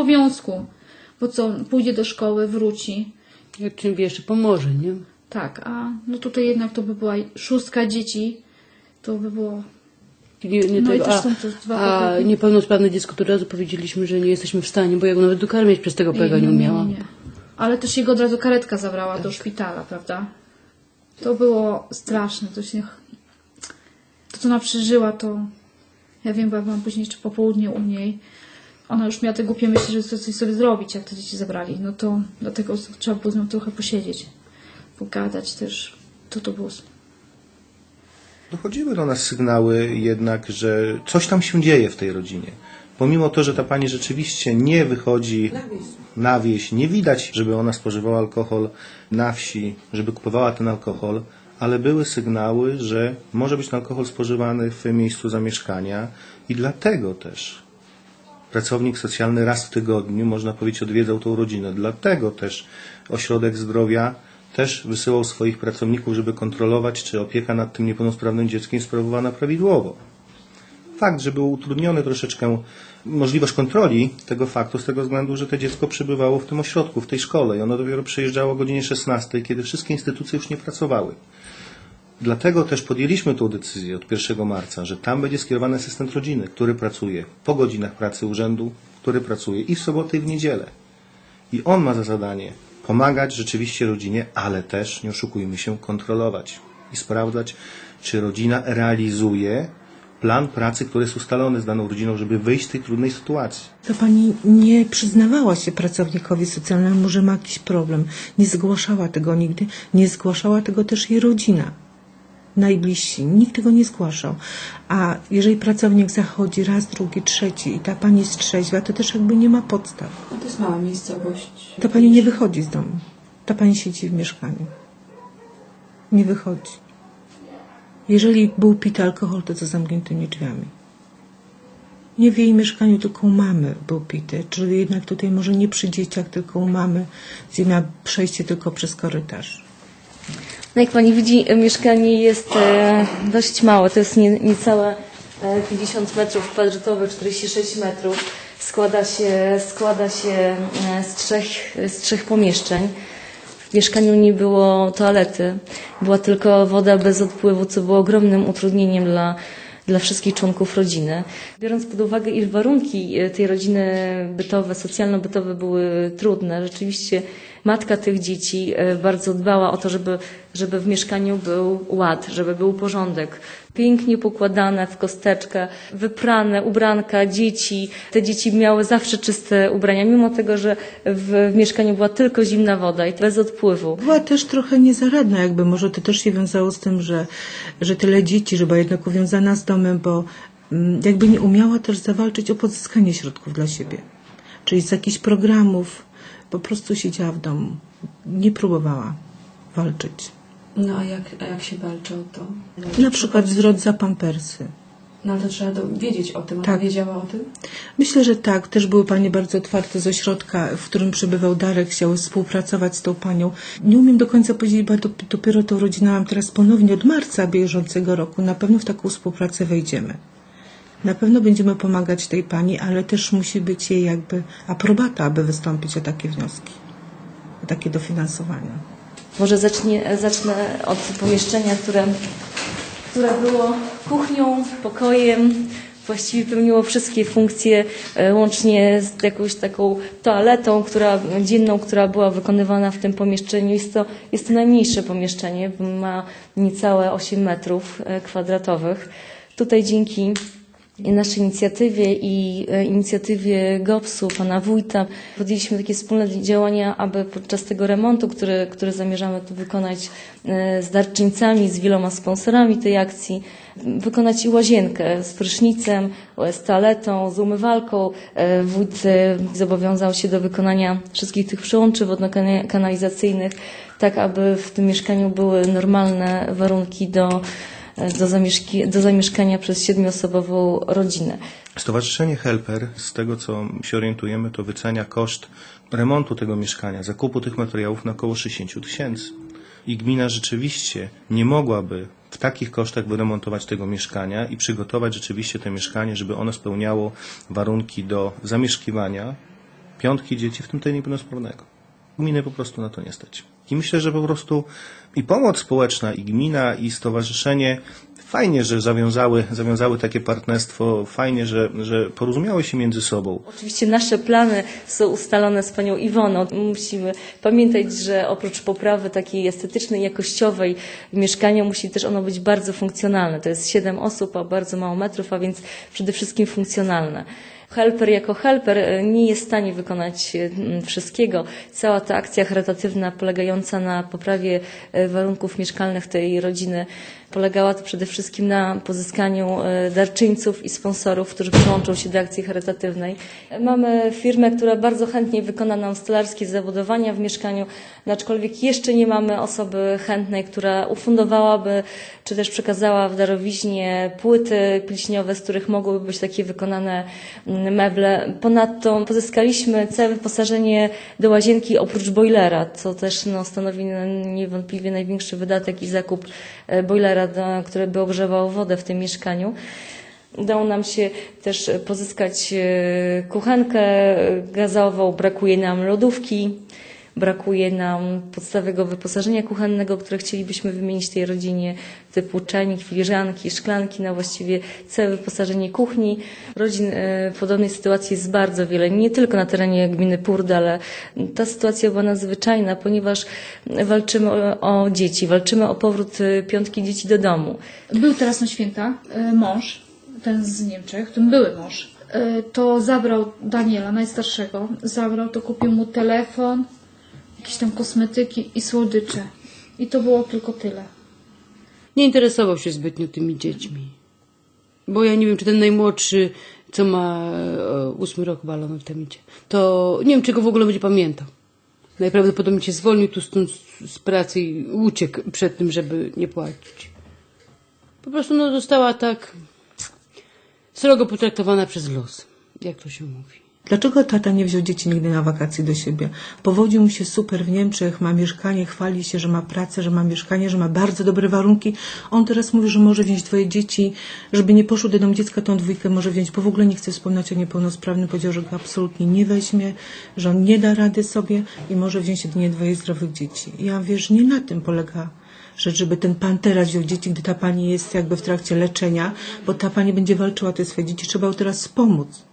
obowiązku, bo co, pójdzie do szkoły, wróci. Jak czym wie, jeszcze pomoże, nie? Tak, a no tutaj jednak to by była szóstka dzieci, to by było... Nie, nie No i tego, też a, są to dwa a chłopaki. niepełnosprawne dziecko, to od razu powiedzieliśmy, że nie jesteśmy w stanie, bo ja go nawet dokarmiać przez tego pega nie umiała. nie. Ale też jego od razu karetka zabrała do szpitala, prawda? To było straszne, to się... To, co ona przeżyła, to... Ja wiem, bo ja byłam później jeszcze po południu u niej. Ona już miała te głupie myśli, że chce coś sobie zrobić, jak te dzieci zabrali. No to dlatego trzeba było z nią trochę posiedzieć, pogadać też. To to było... Dochodziły do nas sygnały jednak, że coś tam się dzieje w tej rodzinie. Pomimo to, że ta pani rzeczywiście nie wychodzi na wieś, nie widać, żeby ona spożywała alkohol na wsi, żeby kupowała ten alkohol, ale były sygnały, że może być ten alkohol spożywany w miejscu zamieszkania i dlatego też pracownik socjalny raz w tygodniu, można powiedzieć, odwiedzał tą rodzinę. Dlatego też ośrodek zdrowia też wysyłał swoich pracowników, żeby kontrolować, czy opieka nad tym niepełnosprawnym dzieckiem jest sprawowana prawidłowo. Fakt, że był utrudniony troszeczkę możliwość kontroli tego faktu z tego względu, że to dziecko przebywało w tym ośrodku, w tej szkole i ono dopiero przyjeżdżało o godzinie 16, kiedy wszystkie instytucje już nie pracowały. Dlatego też podjęliśmy tą decyzję od 1 marca, że tam będzie skierowany asystent rodziny, który pracuje po godzinach pracy urzędu, który pracuje i w sobotę, i w niedzielę. I on ma za zadanie pomagać rzeczywiście rodzinie, ale też, nie oszukujmy się, kontrolować i sprawdzać, czy rodzina realizuje plan pracy, który jest ustalony z daną rodziną, żeby wyjść z tej trudnej sytuacji. Ta pani nie przyznawała się pracownikowi socjalnemu, że ma jakiś problem. Nie zgłaszała tego nigdy. Nie zgłaszała tego też jej rodzina. Najbliżsi. Nikt tego nie zgłaszał. A jeżeli pracownik zachodzi raz, drugi, trzeci i ta pani jest trzeźwa, to też jakby nie ma podstaw. No to jest mała miejscowość. Ta pani nie wychodzi z domu. Ta pani siedzi w mieszkaniu. Nie wychodzi. Jeżeli był pity alkohol, to za zamkniętymi drzwiami. Nie w jej mieszkaniu, tylko u mamy był pity. Czyli jednak tutaj może nie przy dzieciach, tylko u mamy, gdzie miała przejście tylko przez korytarz. No jak pani widzi, mieszkanie jest e, dość małe. To jest nie, niecałe e, 50 metrów kwadratowych, 46 metrów. Składa się, składa się e, z, trzech, z trzech pomieszczeń. W mieszkaniu nie było toalety. Była tylko woda bez odpływu, co było ogromnym utrudnieniem dla, dla wszystkich członków rodziny. Biorąc pod uwagę, iż warunki e, tej rodziny bytowe, socjalno-bytowe były trudne, rzeczywiście matka tych dzieci e, bardzo dbała o to, żeby, żeby w mieszkaniu był ład, żeby był porządek. Pięknie pokładane w kosteczkę, wyprane ubranka dzieci. Te dzieci miały zawsze czyste ubrania, mimo tego, że w, w mieszkaniu była tylko zimna woda i bez odpływu. Była też trochę niezaradna, jakby może to też się wiązało z tym, że, że tyle dzieci, że była jednak uwiązana z domem, bo mm, jakby nie umiała też zawalczyć o pozyskanie środków dla siebie. Czyli z jakichś programów po prostu siedziała w domu. Nie próbowała walczyć. No a jak, a jak się walczy o to? Na przykład zwrot za pampersy. No ale to trzeba do, wiedzieć o tym. Ona Tak. wiedziała o tym? Myślę, że tak. Też były panie bardzo otwarte z ośrodka, w którym przebywał Darek, chciały współpracować z tą panią. Nie umiem do końca powiedzieć, bo dop- dopiero tą rodzinę mam teraz ponownie od marca bieżącego roku. Na pewno w taką współpracę wejdziemy. Na pewno będziemy pomagać tej pani, ale też musi być jej jakby aprobata, aby wystąpić o takie wnioski, o takie dofinansowania. Może zacznie, zacznę od pomieszczenia, które, które było kuchnią, pokojem, właściwie pełniło wszystkie funkcje, e, łącznie z jakąś taką toaletą która, dzienną, która była wykonywana w tym pomieszczeniu. Jest to, jest to najmniejsze pomieszczenie, ma niecałe 8 metrów e, kwadratowych. Tutaj dzięki naszej inicjatywie i inicjatywie GOPS-u, pana wójta, podjęliśmy takie wspólne działania, aby podczas tego remontu, który, który zamierzamy tu wykonać e, z darczyńcami, z wieloma sponsorami tej akcji, wykonać i łazienkę z prysznicem, z toaletą, z umywalką. E, Wójt e, zobowiązał się do wykonania wszystkich tych przełączy wodno-kanalizacyjnych, tak aby w tym mieszkaniu były normalne warunki do do, zamieszki, do zamieszkania przez siedmioosobową rodzinę. Stowarzyszenie Helper, z tego co się orientujemy, to wycenia koszt remontu tego mieszkania, zakupu tych materiałów na około 60 tysięcy. I gmina rzeczywiście nie mogłaby w takich kosztach wyremontować tego mieszkania i przygotować rzeczywiście to mieszkanie, żeby ono spełniało warunki do zamieszkiwania piątki dzieci, w tym tej niepełnosprawnego. Gminy po prostu na to nie stać. I myślę, że po prostu i pomoc społeczna, i gmina, i stowarzyszenie fajnie, że zawiązały, zawiązały takie partnerstwo, fajnie, że, że porozumiały się między sobą. Oczywiście nasze plany są ustalone z panią Iwoną. Musimy pamiętać, że oprócz poprawy takiej estetycznej, jakościowej mieszkania musi też ono być bardzo funkcjonalne. To jest 7 osób, a bardzo mało metrów, a więc przede wszystkim funkcjonalne. Helper jako helper e, nie jest w stanie wykonać e, wszystkiego. Cała ta akcja charytatywna polegająca na poprawie e, warunków mieszkalnych tej rodziny polegała to przede wszystkim na pozyskaniu darczyńców i sponsorów, którzy przyłączą się do akcji charytatywnej. Mamy firmę, która bardzo chętnie wykona nam stolarskie zabudowania w mieszkaniu, aczkolwiek jeszcze nie mamy osoby chętnej, która ufundowałaby czy też przekazała w darowiźnie płyty pilśniowe, z których mogłyby być takie wykonane meble. Ponadto pozyskaliśmy całe wyposażenie do łazienki oprócz boilera, co też no, stanowi no, niewątpliwie największy wydatek i zakup e, boilera, do, który by ogrzewał wodę w tym mieszkaniu. Udało nam się też pozyskać e, kuchenkę gazową, brakuje nam lodówki, brakuje nam podstawowego wyposażenia kuchennego, które chcielibyśmy wymienić tej rodzinie, typu czajnik, filiżanki, szklanki, no właściwie całe wyposażenie kuchni. Rodzin e, w podobnej sytuacji jest bardzo wiele, nie tylko na terenie gminy Purda, ale ta sytuacja była nadzwyczajna, ponieważ walczymy o, dzieci, walczymy o powrót e, piątki dzieci do domu. Był teraz na święta e, mąż, ten z Niemczech, ten były mąż, to zabrał Daniela, najstarszego, zabrał, to kupił mu telefon, jakieś tam kosmetyki i słodycze. I to było tylko tyle. Nie interesował się zbytnio tymi dziećmi. Bo ja nie wiem, czy ten najmłodszy, co ma e, ósmy rok balony w temicie, to nie wiem, czy go w ogóle będzie pamiętał. Najprawdopodobniej się zwolnił tu stąd z pracy i uciekł przed tym, żeby nie płacić. Po prostu no, została tak srogo potraktowana przez los, jak to się mówi. Dlaczego tata nie wziął dzieci nigdy na wakacje do siebie? Powodził mu się super w Niemczech, ma mieszkanie, chwali się, że ma pracę, że ma mieszkanie, że ma bardzo dobre warunki. On teraz mówi, że może wziąć dwoje dzieci, żeby nie poszło do domu dziecka, tą dwójkę może wziąć, bo w ogóle nie chce wspominać o niepełnosprawnym. Powiedział, że go absolutnie nie weźmie, że on nie da rady sobie i może wziąć jedynie dwoje zdrowych dzieci. Ja wiesz, nie na tym polega rzecz, żeby ten pan teraz wziął dzieci, gdy ta pani jest jakby w trakcie leczenia, bo ta pani będzie walczyła o te swoje dzieci. Trzeba mu teraz pomóc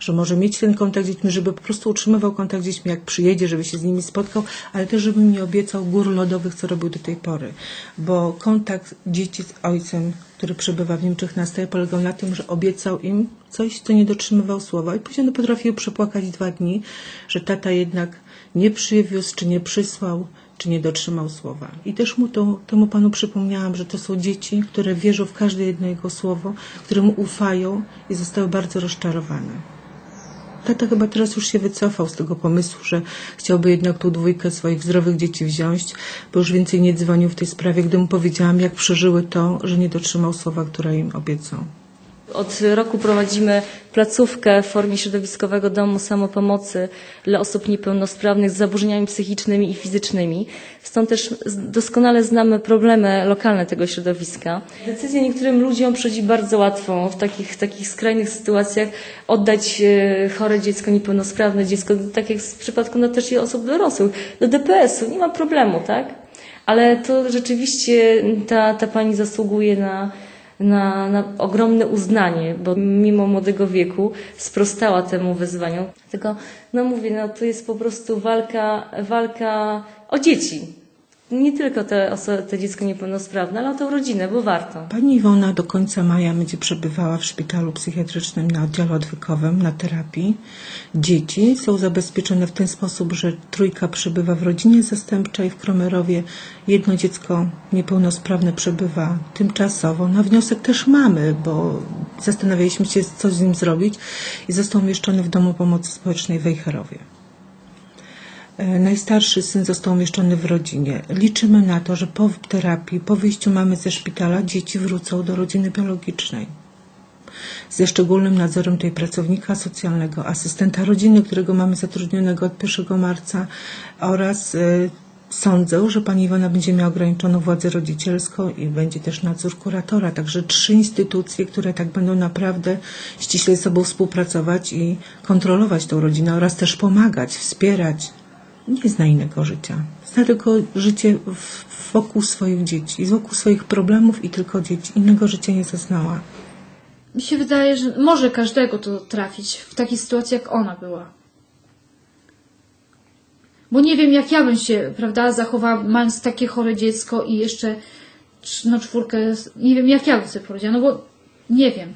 że może mieć ten kontakt z dziećmi, żeby po prostu utrzymywał kontakt z dziećmi, jak przyjedzie, żeby się z nimi spotkał, ale też, żeby mi obiecał gór lodowych, co robił do tej pory. Bo kontakt dzieci z ojcem, który przebywa w Niemczech na stałe, polegał na tym, że obiecał im coś, co nie dotrzymywał słowa i później one potrafiły przepłakać dwa dni, że tata jednak nie przywiózł, czy nie przysłał, czy nie dotrzymał słowa. I też mu to, temu panu przypomniałam, że to są dzieci, które wierzą w każde jedno jego słowo, któremu ufają i zostały bardzo rozczarowane. Tata chyba teraz już się wycofał z tego pomysłu, że chciałby jednak tą dwójkę swoich zdrowych dzieci wziąć, bo już więcej nie dzwonił w tej sprawie, gdy mu powiedziałam, jak przeżyły to, że nie dotrzymał słowa, które im obiecał. Od roku prowadzimy placówkę w formie środowiskowego domu samopomocy dla osób niepełnosprawnych z zaburzeniami psychicznymi i fizycznymi. Stąd też doskonale znamy problemy lokalne tego środowiska. Decyzja niektórym ludziom przychodzi bardzo łatwo w takich, takich skrajnych sytuacjach oddać e, chore dziecko, niepełnosprawne dziecko, tak jak w przypadku no, też i osób dorosłych, do DPS-u. Nie ma problemu, tak? Ale to rzeczywiście ta, ta pani zasługuje na, na, na ogromne uznanie, bo mimo młodego wieku sprostała temu wyzwaniu. Tylko, no mówię, no to jest po prostu walka, walka o dzieci. Nie tylko te, te dziecko niepełnosprawne, ale o tą rodzinę, bo warto. Pani Iwona do końca maja będzie przebywała w szpitalu psychiatrycznym na oddziale odwykowym na terapii. Dzieci są zabezpieczone w ten sposób, że trójka przebywa w rodzinie zastępczej w Kromerowie. Jedno dziecko niepełnosprawne przebywa tymczasowo. Na wniosek też mamy, bo zastanawialiśmy się, co z nim zrobić i został umieszczony w Domu Pomocy Społecznej w Wejherowie. E, Najstarszy syn został umieszczony w rodzinie. Liczymy na to, że po terapii, po wyjściu mamy ze szpitala, dzieci wrócą do rodziny biologicznej. Ze szczególnym nadzorem tej pracownika socjalnego, asystenta rodziny, którego mamy zatrudnionego od 1 marca oraz e, Sądzę, że pani Iwona będzie miała ograniczoną władzę rodzicielską i będzie też nadzór kuratora. Także trzy instytucje, które tak będą naprawdę ściśle ze sobą współpracować i kontrolować tą rodzinę oraz też pomagać, wspierać. Nie zna innego życia. Zna tylko życie wokół swoich dzieci, wokół swoich problemów i tylko dzieci. Innego życia nie zaznała. Mi się wydaje, że może każdego to trafić w takiej sytuacji, jak ona była. Bo nie wiem, jak ja bym się, prawda, zachowała, mając takie chore dziecko i jeszcze no czwórkę, nie wiem, jak ja bym sobie powiedziała, no bo nie wiem.